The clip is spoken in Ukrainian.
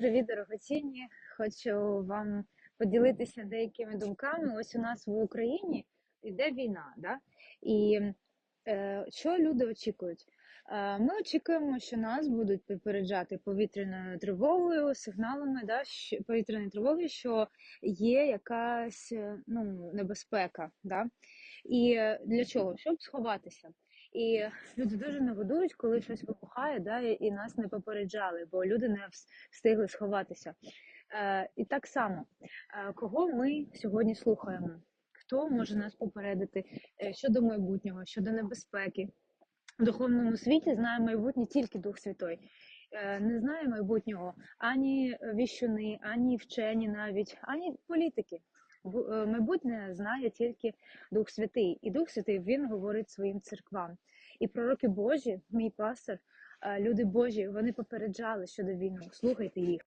Привіт, дорогоцінні! Хочу вам поділитися деякими думками. Ось у нас в Україні йде війна, да? і е, що люди очікують? Е, ми очікуємо, що нас будуть попереджати повітряною тривогою, сигналами да, повітряної тривоги, що є якась е, ну, небезпека. Да? І е, для чого? Щоб сховатися. І люди дуже негодують, коли щось вибухає, да, і нас не попереджали, бо люди не встигли сховатися. Е, і так само, е, кого ми сьогодні слухаємо? Хто може нас попередити е, щодо майбутнього, щодо небезпеки? В духовному світі знає майбутнє тільки Дух Святой. Е, Не знає майбутнього ані віщуни, ані вчені навіть, ані політики. Е, Майбутнє знає тільки Дух Святий. І Дух Святий він говорить своїм церквам. І пророки Божі, мій пастор, е, люди Божі, вони попереджали щодо війни. Слухайте їх.